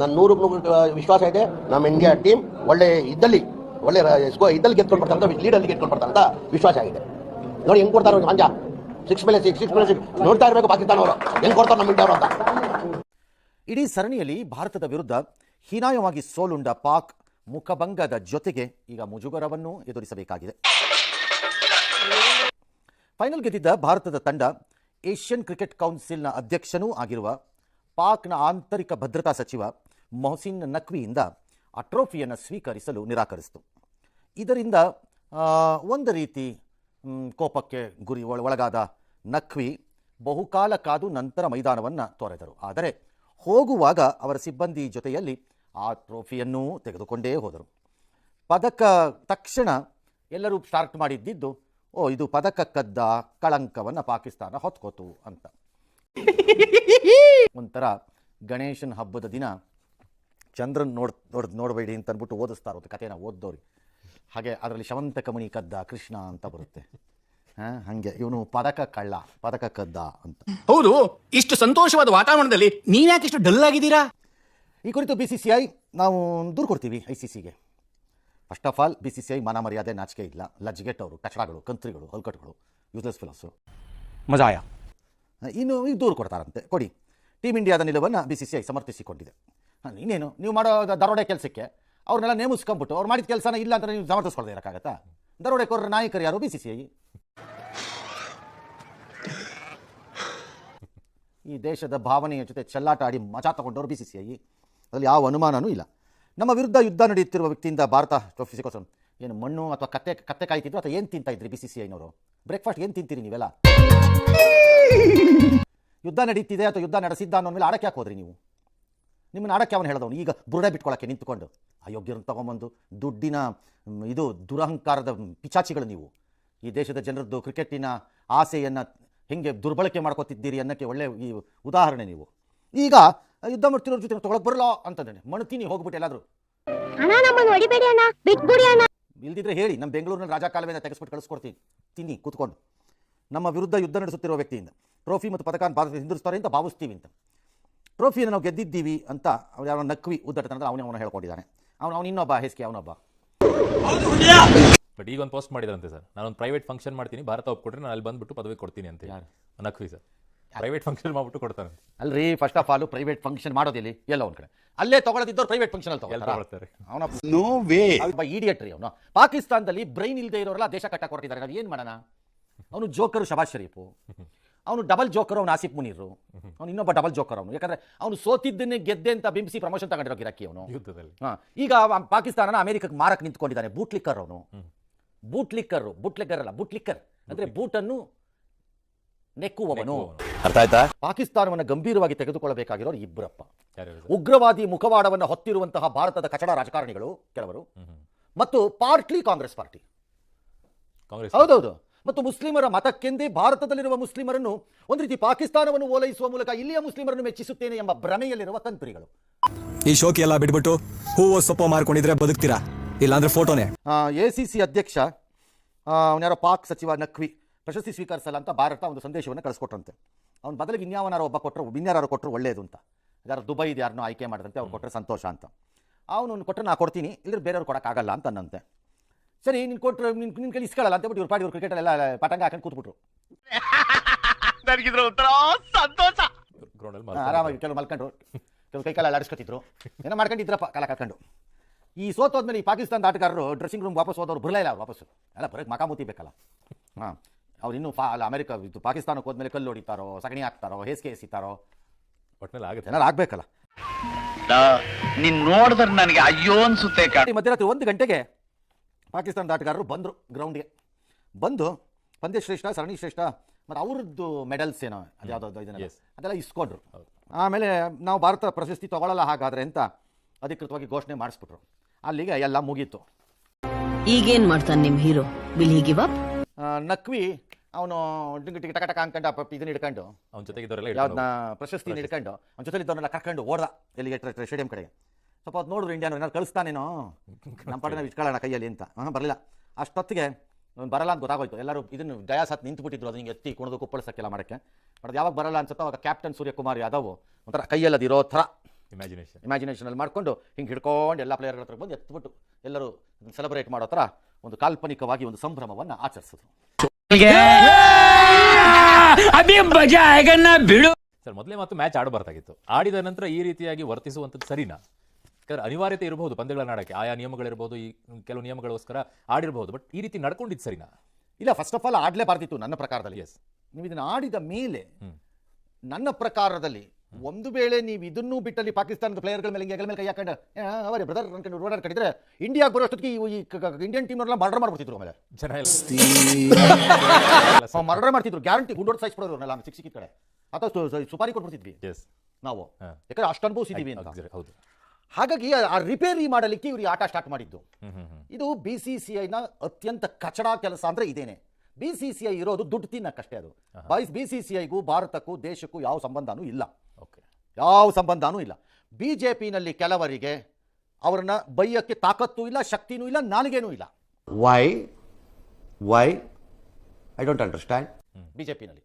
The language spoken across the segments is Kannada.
ನನ್ನ ನೂರು ವಿಶ್ವಾಸ ಇದೆ. ನಮ್ಮ ಇಂಡಿಯಾ ಟೀಮ್ ಒಳ್ಳೆ ಇದ್ದಲ್ಲಿ ಒಳ್ಳೆ ಇದ್ದಲ್ಲಿ ಗೆದ್ಕೊಂಡು ಬರ್ತಾರೆ ಅಂತ ಲೀಡಲ್ಲಿ ಗೆದ್ಕೊಂಡು ಬರ್ತಾರೆ ಅಂತ ವಿಶ್ವಾಸ ಆಗಿದೆ. ನೋಡಿ ಹೆಂಗ್ ಕೊಡ್ತಾರೆ ಮಂಜ ಸಿಕ್ಸ್ ಮೇಲೆ ಸಿಕ್ಸ್ ಸಿಕ್ಸ್ ಮೇಲೆ ಸಿಕ್ಸ್ ನೋಡ್ತಾ ಇರಬೇಕು ಪಾಕಿಸ್ತಾನ ಅವರು. ಹೆಂಗ್ ಕೊಡ್ತಾರೆ ನಮ್ಮ ಇಂಡಿಯಾ ಅಂತ. ಇಡೀ ಸರಣಿಯಲ್ಲಿ ಭಾರತದ ವಿರುದ್ಧ ಹೀನಾಯವಾಗಿ ಸೋಲುಂಡ ಪಾಕ್ ಮುಖಭಂಗದ ಜೊತೆಗೆ ಈಗ ಮುಜುಗರವನ್ನು ಎದುರಿಸಬೇಕಾಗಿದೆ. ಫೈನಲ್ ಗೆದ್ದಿದ್ದ ಭಾರತದ ತಂಡ ಏಷ್ಯನ್ ಕ್ರಿಕೆಟ್ ಕೌನ್ಸಿಲ್ನ ಅಧ್ಯಕ್ಷನೂ ಆಗಿರುವ ಪಾಕ್ನ ಆಂತರಿಕ ಭದ್ರತಾ ಸಚಿವ ಮೊಹಸಿನ್ ನಖ್ವಿಯಿಂದ ಆ ಟ್ರೋಫಿಯನ್ನು ಸ್ವೀಕರಿಸಲು ನಿರಾಕರಿಸಿತು. ಇದರಿಂದ ಒಂದು ರೀತಿ ಕೋಪಕ್ಕೆ ಗುರಿ ಒಳ- ಒಳಗಾದ ನಖ್ವಿ ಬಹುಕಾಲ ಕಾದು ನಂತರ ಮೈದಾನವನ್ನು ತೊರೆದರು. ಆದರೆ ಹೋಗುವಾಗ ಅವರ ಸಿಬ್ಬಂದಿ ಜೊತೆಯಲ್ಲಿ ಆ ಟ್ರೋಫಿಯನ್ನೂ ತೆಗೆದುಕೊಂಡೇ ಹೋದರು. ಪದಕ ತಕ್ಷಣ ಎಲ್ಲರೂ ಸ್ಟಾರ್ಟ್ ಮಾಡಿದ್ದಿದ್ದು, ಓ, ಇದು ಪದಕಕ್ಕದ್ದ ಕದ್ದ ಕಳಂಕವನ್ನು ಪಾಕಿಸ್ತಾನ ಹೊತ್ಕೋತು ಅಂತ. ಒಂಥರ ಗಣೇಶನ ಹಬ್ಬದ ದಿನ ಚಂದ್ರನ್ ನೋಡ್ ನೋಡ್ ನೋಡಬೇಡಿ ಅಂತ ಅಂದ್ಬಿಟ್ಟು ಓದಿಸ್ತಾ ಇರುತ್ತೆ ಕಥೆನ ಓದ್ದವ್ರಿಗೆ ಹಾಗೆ ಅದರಲ್ಲಿ ಶವಂತ ಕಮಣಿ ಕದ್ದ ಕೃಷ್ಣ ಅಂತ ಬರುತ್ತೆ. ಹಂಗೆ. ಇವನು ಪದಕ ಕಳ್ಳ ಪದಕ ಕದ್ದ ಅಂತ. ಹೌದು ಇಷ್ಟು ಸಂತೋಷವಾದ ವಾತಾವರಣದಲ್ಲಿ ನೀವ್ಯಾಕೆ ಇಷ್ಟು ಡಲ್ ಆಗಿದ್ದೀರಾ? ಈ ಕುರಿತು ಬಿ ಸಿ ಸಿ ಐ ನಾವು ದೂರು ಕೊಡ್ತೀವಿ ಐ ಸಿ ಸಿಗೆ first of all B C C I ಮನ ಮರ್ಯಾದೆ ನಾಚಿಕೆ ಇಲ್ಲ. ಲಜ್ಗೆಟ್ ಅವರು ಕಚಡಗಳು ಕಂತ್ರಿಗಳು ಹೊಲ್ಕಟ್ಗಳು ಯೂಸ್ಲೆಸ್ ಫಿಲಾಸು ಮಜಾಯ. ಇನ್ನು ಈಗ ದೂರು ಕೊಡ್ತಾರಂತೆ. ಕೊಡಿ. ಟೀಮ್ ಇಂಡಿಯಾದ ನಿಲುವನ್ನು ಬಿ ಸಿ ಸಿ ಐ ಸಮರ್ಥಿಸಿಕೊಂಡಿದೆ. ಇನ್ನೇನು? ನೀವು ಮಾಡೋ ದರೋಡೆ ಕೆಲಸಕ್ಕೆ ಅವ್ರನ್ನೆಲ್ಲ ನೇಮಿಸ್ಕೊಂಬಿಟ್ಟು ಅವ್ರು ಮಾಡಿದ ಕೆಲಸನ ಇಲ್ಲ ಅಂತ ನೀವು ಸಮರ್ಥಿಸ್ಕೊಳ್ದೆ ಇರೋಕ್ಕಾಗತ್ತಾ? ದರೋಡೆಕೋರ ನಾಯಕರು ಯಾರು? ಬಿ ಸಿ ಸಿ ಐ ಈ ದೇಶದ ಭಾವನೆಯ ಜೊತೆ ಚೆಲ್ಲಾಟ ಆಡಿ ಮಜಾ ತಗೊಂಡವರು ಬಿ ಸಿ ಸಿ ಐ ಅದರಲ್ಲಿ ಯಾವ ಅನುಮಾನವೂ ಇಲ್ಲ. ನಮ್ಮ ವಿರುದ್ಧ ಯುದ್ಧ ನಡೆಯುತ್ತಿರುವ ವ್ಯಕ್ತಿಯಿಂದ ಭಾರತ ಟ್ರೋಫಿ ಸಿಗೋದು ಏನು ಮಣ್ಣು ಅಥವಾ ಕತ್ತೆ ಕತ್ತೆ ಕಾಯ್ತಿದ್ರು ಅಥವಾ ಏನು ತಿಂತಾ ಇದ್ರಿ ಬಿ ಸಿ ಸಿ ಐನವರು ಬ್ರೇಕ್ಫಾಸ್ಟ್ ಏನು ತಿಂತೀರಿ ನೀವೆಲ್ಲ? ಯುದ್ಧ ನಡೀತಿದೆ ಅಥವಾ ಯುದ್ಧ ನಡೆಸಿದ್ದ ಅನ್ನೋ ಮೇಲೆ ಆಡಕ್ಕೆ ಯಾಕೆ ಹೋದ್ರಿ ನೀವು? ನಿಮ್ಮನ್ನ ಆಡಕ್ಕೆ ಅವನು? ಹೇಳ್ದವನು ಈಗ ಬುರುಡೆ ಬಿಟ್ಕೊಳ್ಳೋಕ್ಕೆ ನಿಂತ್ಕೊಂಡು. ಅಯೋಗ್ಯರನ್ನು ತೊಗೊಂಬಂದು ದುಡ್ಡಿನ ಇದು ದುರಹಂಕಾರದ ಪಿಚಾಚಿಗಳು ನೀವು. ಈ ದೇಶದ ಜನರದ್ದು ಕ್ರಿಕೆಟಿನ ಆಸೆಯನ್ನು ಹೆಂಗೆ ದುರ್ಬಳಕೆ ಮಾಡ್ಕೋತಿದ್ದೀರಿ ಅನ್ನೋಕ್ಕೆ ಒಳ್ಳೆ ಈ ಉದಾಹರಣೆ ನೀವು. ಈಗ ಯುದ್ಧ ಮಾಡ್ತಿರೋ ಜೊತೆ ತೊಗೊಳಕ್ ಬರಲ್ಲ ಅಂತಂದ್ರೆ ಮಣ್ತೀನಿ ಹೋಗ್ಬಿಟ್ಟು ಎಲ್ಲಾದರೂ. ಇಲ್ದಿದ್ರೆ ಹೇಳಿ ನಮ್ಮ ಬೆಂಗಳೂರಿನ ರಾಜಾ ಕಾಲುವೆಯಿಂದ ತೆಗೆಸ್ಬಿಟ್ಟು ಕಳಿಸ್ಕೊಡ್ತೀನಿ. ತಿನ್ನಿ ಕೂತ್ಕೊಂಡು. ನಮ್ಮ ವಿರುದ್ಧ ಯುದ್ಧ ನಡೆಸುತ್ತಿರುವ ವ್ಯಕ್ತಿಯಿಂದ. ಟ್ರೋಫಿ ಮತ್ತು ಪದಕ ಭಾರತ ಹಿಂದಿರುಸ್ತಾರೆ ಅಂತ ಭಾವಿಸ್ತೀವಿ ಅಂತ. ಟ್ರೋಫಿಯನ್ನು ನಾವು ಗೆದ್ದಿದ್ದೀವಿ ಅಂತ ಅವ್ರು ಯಾವ ನಕ್ವಿ ಉದ್ದಟತನದ ಅವನೇ ಅವನು ಹೇಳ್ಕೊಂಡಿದ್ದಾನೆ. ಅವನು ಅವನು ಇನ್ನೊಬ್ಬ ಹೆಸ್ಕಿ ಅವನೊಬ್ಬ. ಬಟ್ ಈಗ ಒಂದು ಪೋಸ್ಟ್ ಮಾಡಿದಾರಂತೆ ಸರ್. ನಾನೊಂದು ಪ್ರೈವೇಟ್ ಫಂಕ್ಷನ್ ಮಾಡ್ತೀನಿ ಭಾರತ ಒಪ್ಕೊಟ್ರೆ ನಾನು ಅಲ್ಲಿ ಬಂದ್ಬಿಟ್ಟು ಪದವಿ ಕೊಡ್ತೀನಿ ಅಂತ ಯಾರು? ನಕ್ವಿ ಸರ್. ಪ್ರೈವೇಟ್ ಫಂಕ್ಷನ್ ಮಾಡ್ಬಿಟ್ಟು ಕೊಡ್ತಾರೆ ಅಲ್ರಿ first of all private function ಮಾಡೋದಿಲ್ಲಿ ಎಲ್ಲ ಒಂದ್ ಕಡೆ. ಅಲ್ಲೇ ತಗೊಳ್ಳದಿದ್ದವ್ರು ಪ್ರೈವೇಟ್ ಫಂಕ್ಷನ್ ಅಲ್ಲಿ ಅವನ ನೋ ವೇ ಇಡಿಯಟ್ರಿ ಇಡಿಯಟ್ ರೀ ಅವನು. ಪಾಕಿಸ್ತಾನದಲ್ಲಿ ಬ್ರೈನ್ ಇಲ್ಲದೆ ಇರೋರೆಲ್ಲ ದೇಶ ಕಟ್ಟಕ್ಕೆ ಹೊರಟಿದ್ದಾರೆ. ನಾವು ಏನು ಮಾಡೋಣ? ಅವನು ಜೋಕರು ಶಬಾಜ್ ಶರೀಫು. ಅವನು ಡಬಲ್ ಜೋಕರ್ ಅವನು ಆಸಿಫ್ ಮುನೀರು. ಅವನು ಇನ್ನೊಬ್ಬ ಡಬಲ್ ಜೋಕರ್ ಅವನು. ಯಾಕಂದ್ರೆ ಅವನು ಸೋತಿದ್ದನ್ನೇ ಗೆದ್ದೆ ಅಂತ ಬಿಂಬಿಸಿ ಪ್ರಮೋಷನ್ ತಗೊಂಡಿರೋ ಗಿರಾಕಿ ಅವನು. ಯುದ್ಧದಲ್ಲಿ. ಈಗ ಪಾಕಿಸ್ತಾನನ ಅಮೆರಿಕಕ್ಕೆ ಮಾರಕ್ಕೆ ನಿಂತ್ಕೊಂಡಿದ್ದಾನೆ ಬೂಟ್ಲಿಕ್ಕರ್ ಅವನು. ಬೂಟ್ಲಿಕ್ಕರ್ ಬೂಟ್ಲಿಕ್ಕರ್ ಅಲ್ಲ ಬೂಟ್ಲಿಕ್ಕರ್ ಅಂದ್ರೆ ಬೂಟನ್ನು ನೆಕ್ಕುವವನು. ಅರ್ಥ ಆಯ್ತಾ ಪಾಕಿಸ್ತಾನವನ್ನು ಗಂಭೀರವಾಗಿ ತೆಗೆದುಕೊಳ್ಳಬೇಕಾಗಿರೋ ಇಬ್ಬರಪ್ಪ ಉಗ್ರವಾದಿ ಮುಖವಾಡವನ್ನು ಹೊತ್ತಿರುವಂತಹ ಭಾರತದ ಕಚಡ ರಾಜಕಾರಣಿಗಳು ಕೆಲವರು. ಮತ್ತು ಪಾರ್ಟ್ಲಿ ಕಾಂಗ್ರೆಸ್ ಪಾರ್ಟಿ. ಕಾಂಗ್ರೆಸ್ ಹೌದೌದು. ಮತ್ತು ಮುಸ್ಲಿಮರ ಮತಕ್ಕೆಂದೇ ಭಾರತದಲ್ಲಿರುವ ಮುಸ್ಲಿಮರನ್ನು ಒಂದು ರೀತಿ ಪಾಕಿಸ್ತಾನವನ್ನು ಓಲೈಸುವ ಮೂಲಕ ಇಲ್ಲಿಯ ಮುಸ್ಲಿಮರನ್ನು ಮೆಚ್ಚಿಸುತ್ತೇನೆ ಎಂಬ ಭ್ರಮೆಯಲ್ಲಿರುವ ತಂತ್ರಿಗಳು. ಈ ಶೋಕಿ ಎಲ್ಲ ಬಿಟ್ಬಿಟ್ಟು ಹೂವು ಸೊಪ್ಪು ಮಾರ್ಕೊಂಡಿದ್ರೆ ಬದುಕ್ತೀರಾ? ಇಲ್ಲಾಂದ್ರೆ ಫೋಟೋನೇ? ಎ ಸಿ ಸಿ ಅಧ್ಯಕ್ಷ ಅವನ್ಯಾರೋ ಪಾಕ್ ಸಚಿವ ನಖ್ವಿ ಪ್ರಶಸ್ತಿ ಸ್ವೀಕರಿಸಲ್ಲ ಅಂತ ಭಾರತ ಒಂದು ಸಂದೇಶವನ್ನು ಕಳಿಸ್ಕೊಟ್ರಂತೆ. ಅವ್ನ ಬದಲಿಗೆ ಇನ್ಯಾವನಾರು ಒಬ್ಬ ಕೊಟ್ಟರು ಇನ್ಯಾರು ಕೊಟ್ಟರು ಒಳ್ಳೆಯದು ಅಂತ. ಯಾರು ದುಬೈದು ಯಾರನ್ನೋ ಆಯ್ಕೆ ಮಾಡಿದಂತೆ ಅವ್ರು ಕೊಟ್ಟರೆ ಸಂತೋಷ ಅಂತ. ಅವನು ಕೊಟ್ಟರೆ ನಾ ಕೊಡ್ತೀನಿ ಇಲ್ಲದ್ರೆ ಬೇರೆಯವ್ರು ಕೊಡೋಕ್ಕಾಗಲ್ಲ ಅಂತ ಅನ್ನಂತೆ. ಸರಿ ನೀನು ಕೊಟ್ರು ನಿನ್ನ ನಿನ್ನ ಕೈ ಇಸ್ಕೊಳ್ಳಲ್ಲ ಅಂತ ಬಿಟ್ಟು ಇವ್ರು ಪಾಡಿ ಇವ್ರು ಕ್ರಿಕೆಟಲ್ಲೆಲ್ಲ ಪಟಂಗ ಹಾಕೊಂಡು ಕೂತ್ಬಿಟ್ರು. ನನಗಿದ್ರ ಒಂಥರ ಸಂತೋಷ. ಗ್ರೌಂಡಲ್ಲಿ ಆರಾಮಾಗಿ ಕೆಲವು ಮಲ್ಕೊಂಡ್ರು. ಕೆಲವು ಕೈ ಕಾಲ ಆಡಿಸ್ಕೊತಿದ್ರು ಏನೋ ಮಾಡ್ಕೊಂಡಿದ್ರಪ್ಪ ಕಾಲ ಕಟ್ಕೊಂಡು ಈ ಸೋತೋದ್ಮೇಲೆ ಈ ಪಾಕಿಸ್ತಾನದ ಆಟಗಾರರು ಡ್ರೆಸ್ಸಿಂಗ್ ರೂಮ್ ವಾಪಸ್ ಹೋದವ್ರು ಬರಲೇ ಇಲ್ಲ ಅವ್ರು ವಾಪಸ್ ಎಲ್ಲ ಬರೋಕ್ಕೆ ಮಕಾಮೂತಿ ಬೇಕಲ್ಲ. ಹಾಂ ಅವ್ರು ಇನ್ನೂ ಫಾ ಅಲ್ಲ ಅಮೆರಿಕ ಇದು ಪಾಕಿಸ್ತಾನಕ್ಕೆ ಹೋದ್ಮೇಲೆ ಕಲ್ಲು ಹೊಡಿತಾರೋ ಸಗಣಿ ಹಾಕ್ತಾರೋ ಹೇಸಿಗೆ ಎಸಿತಾರೋ. ಒಟ್ಟಿನಲ್ಲಿ ಆಗುತ್ತೆ. ಏನಾರು ಆಗಬೇಕಲ್ಲ. ನೀನು ನೋಡಿದ್ರೆ ನನಗೆ ಅಯ್ಯೋ ಅನ್ಸುತ್ತೆ ಮಧ್ಯರಾತ್ರಿ ಒಂದು ಗಂಟೆಗೆ ಪಾಕಿಸ್ತಾನದ ಆಟಗಾರರು ಬಂದರು ಗ್ರೌಂಡ್ಗೆ ಬಂದು ಪಂದ್ಯ ಶ್ರೇಷ್ಠ ಸರಣಿ ಶ್ರೇಷ್ಠ ಮತ್ತು ಅವ್ರದ್ದು ಮೆಡಲ್ಸ್ ಏನೋ ಅದು ಯಾವುದೋ ಇದನ್ನ. ಅದೆಲ್ಲ ಇಸ್ಕೊಂಡ್ರು. ಆಮೇಲೆ ನಾವು ಭಾರತ ಪ್ರಶಸ್ತಿ ತಗೊಳ್ಳಲ್ಲ ಹಾಗಾದ್ರೆ ಅಂತ ಅಧಿಕೃತವಾಗಿ ಘೋಷಣೆ ಮಾಡಿಸ್ಬಿಟ್ರು. ಅಲ್ಲಿಗೆ ಎಲ್ಲ ಮುಗೀತು. ಈಗೇನು ಮಾಡ್ತಾನೆ ನಿಮ್ಮ hero? Will he give up? Naqvi ಅವನು ಡಿಂಗ್ ಟಿಕ್ ಟಕ ಟಕ ಅನ್ಕೊಂಡು ಆ ಪ- ಇದನ್ನ ಹಿಡ್ಕೊಂಡು ಅವ್ನ ಜೊತೆಗಿದ್ದವರೆಲ್ಲ ಯಾವ್ದನ್ನ ಪ್ರಶಸ್ತಿ. ಹಿಡ್ಕೊಂಡು ಅವ್ನ ಜೊತೆಲಿ ಇದ್ದವನ್ನೆಲ್ಲ ಕರ್ಕೊಂಡು ಓಡ್ದ ಎಲ್ಲಿಗೆ ಸ್ಟೇಡಿಯಂ ಕಡೆಗೆ. ಸ್ವಲ್ಪ ಹೊತ್ತು ನೋಡಿದ್ರು ಇಂಡಿಯಾನು ಏನಾದ್ರು ಕಳಿಸ್ತಾನೇನೋ? ನಮ್ಮ ಪಾಡಿನ ನಾವು ಇಟ್ಕೊಳ್ಳೋಣ ಕೈಯಲ್ಲಿ ಅಂತ. ಹಾಂ ಬರಲಿಲ್ಲ. ಅಷ್ಟೊತ್ತಿಗೆ ಬರಲ್ಲ ಅಂತ ಗೊತ್ತಾಗೋಯ್ತು. ಎಲ್ಲರೂ ಇದನ್ನು ಡಯಾಸ್ ನಿಂತು ನಿಂತುಬಿಟ್ಟಿದ್ರು ಅದು ಹಿಂಗೆ ಎತ್ತಿ ಕುಣಿದು ಕುಪ್ಪಳಿಸೋಕ್ಕೆಲ್ಲ ಮಾಡೋಕ್ಕೆ. ಬಟ್ ಯಾವಾಗ ಬರಲ್ಲ ಅನ್ಸುತ್ತೋ ಅವಾಗ ಕ್ಯಾಪ್ಟನ್ ಸೂರ್ಯಕುಮಾರ್ ಯಾದವ್ ಒಂಥರ ಕೈಯಲ್ಲಿ ಅದಿರೋ ಥರ ಇಮ್ಯಾಜಿನೇಷನ್ ಇಮ್ಯಾಜಿನೇಷನಲ್ಲಿ ಮಾಡ್ಕೊಂಡು ಹಿಂಗೆ ಹಿಡ್ಕೊಂಡು ಎಲ್ಲ ಪ್ಲೇಯರ್ಗಳ ಹತ್ರ ಬಂದು ಎತ್ಬಿಟ್ಟು ಎಲ್ಲರೂ ಸೆಲೆಬ್ರೇಟ್ ಮಾಡೋ ಥರ ಒಂದು ಕಾಲ್ಪನಿಕವಾಗಿ ಒಂದು ಸಂಭ್ರಮವನ್ನು ಆಚರಿಸಿದ್ರು. ಸರ್ ಮೊದಲೇ ಮತ್ತು ಮ್ಯಾಚ್ ಆಡಬಾರ್ದಾಗಿತ್ತು. ಆಡಿದ ನಂತರ ಈ ರೀತಿಯಾಗಿ ವರ್ತಿಸುವಂಥದ್ದು ಸರಿನಾ? ಯಾಕಂದ್ರೆ ಅನಿವಾರ್ಯತೆ ಇರಬಹುದು ಪಂದ್ಯಗಳನ್ನ ನಾಡಕ್ಕೆ ಆಯಾ ನಿಯಮಗಳಿರ್ಬೋದು ಈ ಕೆಲವು ನಿಯಮಗಳಿಗೋಸ್ಕರ ಆಡಿರಬಹುದು ಬಟ್ ಈ ರೀತಿ ನಡ್ಕೊಂಡಿದ್ದು ಸರಿನಾ? ಇಲ್ಲ ಫಸ್ಟ್ ಆಫ್ ಆಲ್ ಆಡಲೇಬಾರ್ದಿತ್ತು ನನ್ನ ಪ್ರಕಾರದಲ್ಲಿ. ಎಸ್ ನೀವು ಇದನ್ನು ಆಡಿದ ಮೇಲೆ ನನ್ನ ಪ್ರಕಾರದಲ್ಲಿ ಒಂದು ವೇಳೆ ನೀವು ಇದನ್ನು ಬಿಟ್ಟಲ್ಲಿ ಪಾಕಿಸ್ತಾನದ ಪ್ಲೇಯರ್ಗಳ ಮೇಲೆ ಹಿಂಗೆ ಹೆಗಲ ಮೇಲೆ ಕೈ ಹಾಕೊಂಡು "ಏ, ಅವರೇ ಬ್ರದರ್ ಅನ್ಕೊಂಡು ಓಡಾಡ್ಕೊಂಡಿದ್ರೆ ಇಂಡಿಯಾಗೆ ಬರೋಷ್ಟೊತ್ತಿಗೆ ಈ- ಈ ಇಂಡಿಯನ್ ಟೀಮ್ನೆಲ್ಲ ಮರ್ಡರ್ ಮಾಡ್ಬಿಡ್ತಿದ್ರು ಆಮೇಲೆ. ಜನ ಎಲ್ಲ. ಮರ್ಡರ್ ಮಾಡ್ತಿದ್ರು. ಗ್ಯಾರಂಟಿ ಗುಂಡೋಡ್ ಸಾಯಿಸ್ಬಿಡೋರು ಅವ್ರನ್ನೆಲ್ಲ ಆಮೇಲೆ ಸಿಕ್ಕಿ ಕಡೆ. ಅಥವಾ ಸುಪಾರಿ ಕೊಟ್ಬಿಡ್ತಿದ್ವಿ. ಎಸ್ ನಾವು. ಯಾಕಂದ್ರೆ ಅಷ್ಟು ಅನುಭವಿಸಿದ್ದೀವಿ ಅಂತ. ಹೌದು. ಹಾಗಾಗಿ ಆ- ರಿಪೇರಿ ಮಾಡಲಿಕ್ಕೆ ಇವರು ಆಟ ಸ್ಟಾರ್ಟ್ ಮಾಡಿದ್ದು. ಇದು ಬಿ ಸಿ ಸಿ ಐನ ಅತ್ಯಂತ ಕಚಡ ಕೆಲಸ ಅಂದ್ರೆ ಇದೇನೆ. ಬಿ ಸಿ ಸಿ ಐ ಇರೋದು ದುಡ್ಡು ತಿನ್ನಕ್ಕಷ್ಟೇ ಅದು. ಬಿ ಸಿ ಸಿ ಐಗೂ ಭಾರತಕ್ಕೂ ದೇಶಕ್ಕೂ ಯಾವ ಸಂಬಂಧನೂ ಇಲ್ಲ. ಓಕೆ. ಯಾವ ಸಂಬಂಧನೂ ಇಲ್ಲ. ಬಿ ಜೆ ಪಿನಲ್ಲಿ ಕೆಲವರಿಗೆ ಅವರನ್ನ ಬೈಯಕ್ಕೆ ತಾಕತ್ತೂ ಇಲ್ಲ ಶಕ್ತಿನೂ ಇಲ್ಲ ನಾಲಿಗೆನೂ ಇಲ್ಲ. Why why I don't understand B J ಪಿನಲ್ಲಿ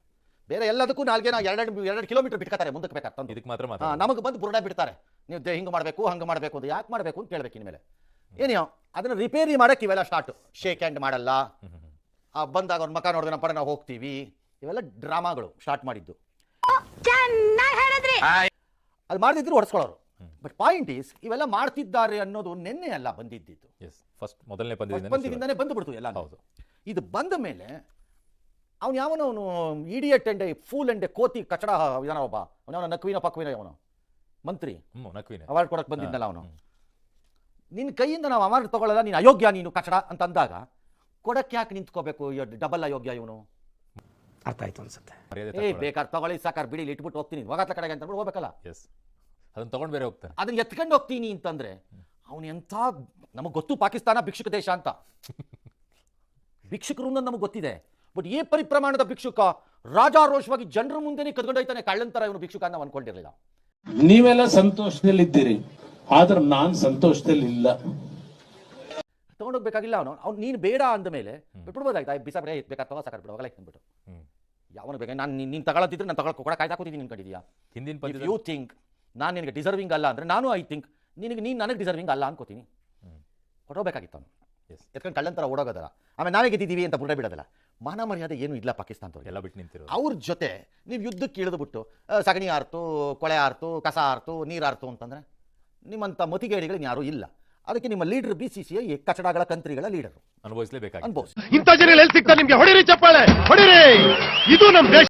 ಬೇರೆ ಎಲ್ಲದಕ್ಕೂ ನಾಲ್ಗೆ ಎರಡೆರಡು ಎರಡು ಕಿಲೋಮೀಟರ್ ಬಿಟ್ಕೋತಾರೆ ಮುಂದಕ್ಕೆ ಬೇಕಾಗ್ತಂದು ಇದಕ್ಕೆ ಮಾತ್ರ ನಮಗೆ ಬಂದು ಬುರುಡ ಬಿಡ್ತಾರೆ. ನೀವು ದೇ- ಹಿಂಗೆ ಮಾಡಬೇಕು ಹಂಗೆ ಮಾಡಬೇಕು ಅಂತ ಯಾಕೆ ಮಾಡಬೇಕು ಅಂತ ಕೇಳಬೇಕು ಇನ್ಮೇಲೆ. ಏನೋ ಅದನ್ನ ರಿಪೇರಿ ಮಾಡಕ್ಕೆ ಇವೆಲ್ಲ ಸ್ಟಾರ್ಟ್ ಶೇಕ್ ಹ್ಯಾಂಡ್ ಮಾಡಲ್ಲ. ಆ ಬಂದಾಗ ಅವ್ರ ಮಕ ನೋಡಿದ್ರೆ ನಮ್ಮ ಪಡೆ ನಾವು ಹೋಗ್ತೀವಿ. ಇವೆಲ್ಲ ಡ್ರಾಮಾಗಳು ಸ್ಟಾರ್ಟ್ ಮಾಡಿದ್ದು. ಚೆನ್ನಾಗಿ ಹೇಳಿದ್ರಿ. ಅದು ಮಾಡಿದ್ರು ಹೊಡೆಸ್ಕೊಳ್ಳೋರು. ಬಟ್ ಪಾಯಿಂಟ್ ಈಸ್ ಇವೆಲ್ಲ ಮಾಡ್ತಿದ್ದಾರೆ ಅನ್ನೋದು ನಿನ್ನೆ ಅಲ್ಲ ಬಂದಿದ್ದು ಎಸ್ ಫಸ್ಟ್ ಮೊದಲನೇ ಬಂದಿದಿಂದನೇ ಬಂದು ಬಿಡ್ತು ಎಲ್ಲ ಹೌದು. ಇದು ಬಂದ ಮೇಲೆ ಅವನು ಯಾವನೋ? ಅವನು ಇಡಿಯಟ್ ಅಂಡೆ ಫೂಲ್ ಅಂಡೆ ಕೋತಿ ಕಚಡ ಇದಾನ ಒಬ್ಬ. ಅವನ ನಕ್ವಿನ ಪಕ್ವಿನ ಅವನು ಮಂತ್ರಿ. ಅವಾರ್ಡ್ ಕೊಡಕ್ಕೆ ಬಂದಿದ್ದಲ್ಲ ಅವನು. ನಿನ್ನ ಕೈಯಿಂದ ನಾವು ಅವಾರ್ಡ್ ತಗೊಳ್ಳಲ್ಲ ನೀನು ಅಯೋಗ್ಯ ನೀನು ಕಚಡ ಅಂತ ಅಂದಾಗ ಕೊಡಕ್ಕೆ ಯಾಕೆ ನಿಂತ್ಕೋಬೇಕು ಡಬಲ್ ಅಯೋಗ್ಯ ಇವನು? ಅರ್ಥ ಆಯ್ತು ಅನ್ಸುತ್ತೆ. ಏ ಬೇಕಾದ್ರೆ ತಗೊಳ್ಳಿ ಸಾಕಾರ ಬಿಡಿ ಇಲ್ಲಿ ಇಟ್ಬಿಟ್ಟು ಹೋಗ್ತೀನಿ. ಹೋಗತ್ತ ಕಡೆಗೆ ಅಂತ ಹೋಗ್ಬೇಕಲ್ಲ. ಎಸ್ ಅದನ್ನ ತಗೊಂಡು ಬೇರೆ ಹೋಗ್ತಾರೆ. ಅದನ್ನ ಎತ್ಕೊಂಡು ಹೋಗ್ತೀನಿ ಅಂತಂದ್ರೆ ಅವನು ಎಂಥ ನಮಗೆ ಗೊತ್ತು ಪಾಕಿಸ್ತಾನ ಭಿಕ್ಷುಕ ದೇಶ ಅಂತ. ಭಿಕ್ಷುಕರು ನಮಗೆ ಗೊತ್ತಿದೆ. ಬಟ್ ಈ ಪರಿಪ್ರಮಾಣದ ಭಿಕ್ಷುಕ ರಾಜಾರೋಷವಾಗಿ ಜನರ ಮುಂದೆನೇ ಕದ್ಕೊಂಡು ಹೋಯ್ತಾನೆ ಕಳ್ಳಂತರ ಇವನು ಭಿಕ್ಷುಕ ಅಂತ ನಾವು ಅನ್ಕೊಂಡಿರ್ಲಿಲ್ಲ. ನೀವೆಲ್ಲ ಸಂತೋಷದಲ್ಲಿದ್ದೀರಿ ಆದ್ರೆ ನಾನ್ ಸಂತೋಷದಲ್ಲಿಲ್ಲ. ತಗೊಂಡೋಗ್ಬೇಕಾಗಿಲ್ಲ ಅವನು. ಅವ್ನು ನೀನು ಬೇಡ ಅಂದ ಮೇಲೆ ಬಿಟ್ಬಿಡ್ಬೋದಾಯ್ತಾ? ಬಿಸ ಬೇರೆ ಬೇಕಾದ ತಗೋ ಸಾಕಾರ ಬಿಡು ಹೋಗಲ್ಲ ಅಂದ್ಬಿಟ್ಟು ಯಾವನು ಬೇಕಾ? ನಾನು ನೀನು ತಗೊಳ್ಳೋದಿದ್ರೆ ನಾನು ತಗೊಳಕ್ಕೆ ಕೂಡ ಕಾಯ್ತಾ ಕೂತಿದ್ದೀನಿ ನಿನ್ಕೊಂಡಿದ್ಯಾ ಹಿಂದಿನ ಪಂದ್ಯದಲ್ಲಿ ಯು ಥಿಂಕ್ ನಾನು ನಿನಗೆ ಡಿಸರ್ವಿಂಗ್ ಅಲ್ಲ ಅಂದ್ರೆ ನಾನು ಐ ಥಿಂಕ್ ನಿನಗೆ ನೀನು ನನಗೆ ಡಿಸರ್ವಿಂಗ್ ಅಲ್ಲ ಅನ್ಕೋತೀನಿ. ಕೊಡೋಬೇಕಾಗಿತ್ತು ಅವನು. ಎಸ್ ಎತ್ಕೊಂಡು ಕಳ್ಳಂತರ ಓಡೋಗೋದಲ್ಲ. ಆಮೇಲೆ ನಾವೇ ಗೆದ್ದಿದ್ದೀವಿ ಅಂತ ಬುಡ ಬಿಡೋದಲ್ಲ. ಮಾನ ಮರ್ಯಾದೆ ಏನು ಇಲ್ಲ ಪಾಕಿಸ್ತಾನದವ್ರಿಗೆ. ಎಲ್ಲ ಬಿಟ್ಟು ನಿಂತಿರೋ ಅವ್ರ ಜೊತೆ ನೀವು ಯುದ್ಧಕ್ಕೆ ಇಳಿದ್ಬಿಟ್ಟು ಸಗಣಿ ಆರ್ತು ಕೊಳೆ ಆರ್ತು ಕಸ ಆರ್ತು ನೀರು ಆರ್ತು ಅಂತಂದ್ರೆ ನಿಮ್ಮಂಥ ಮತಿಗೇಡಿಗಳು ಯಾರೂ ಇಲ್ಲ. ಅದಕ್ಕೆ ನಿಮ್ಮ leader B C C I ಕಚಡಗಳ ಕಂತ್ರಿಗಳ ಲೀಡರ್. ಅನುಭವಿಸಲೇಬೇಕಾಗಿ ಅನುಭವಿಸಿ ಇಂಥ ಜನ ಎಲ್ಲಿ ಸಿಗ್ತಾರೆ? ನಿಮಗೆ ಹೊಡಿರಿ ಚಪ್ಪಾಳೆ ಹೊಡಿರಿ! ಇದು ನಮ್ಮ ದೇಶ.